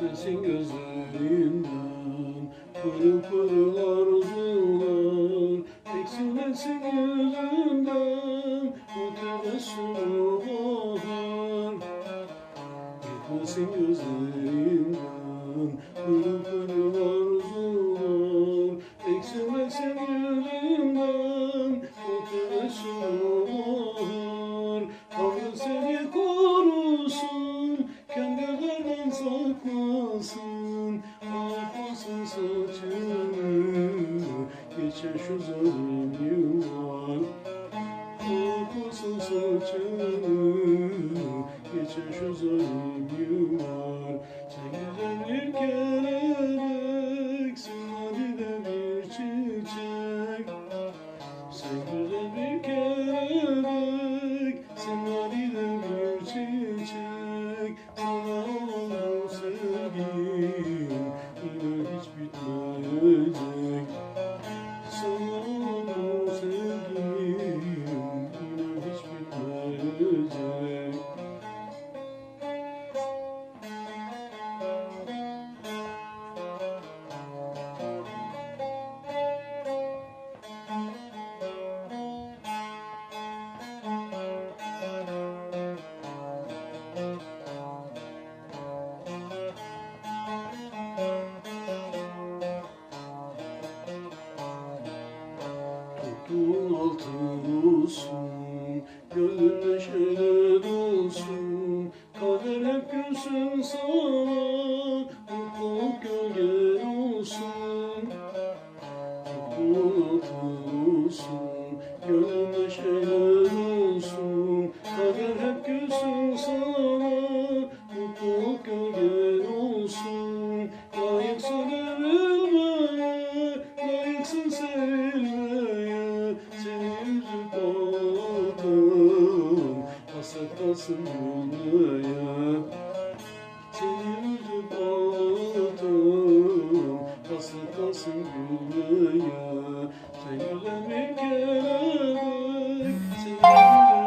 Gitmesin gözlerinden Pırıl pırıl arzular Eksilmesin yüzünden Bu tebessüm bahar Gitmesin gözlerinden Pırıl pırıl arzular Eksilmesin yüzünden Bu tebessüm bahar Tanrı seni korusun Kendilerden saklasın Akmasın saçını. Geçen şu zalim yıllar Akmasın saçını. Geçen şu zalim yıllar Sen güzel bir kelebeksin Olsun, gönlün neşeyle dolsun. Kader hep gülsün sana, mutluluk gölgen olsun. Olsun, gönlün neşeyle dolsun. Kalsın. Seni yüzüp ağlatan, hasret kalsın gülmeye. Sen sen güzel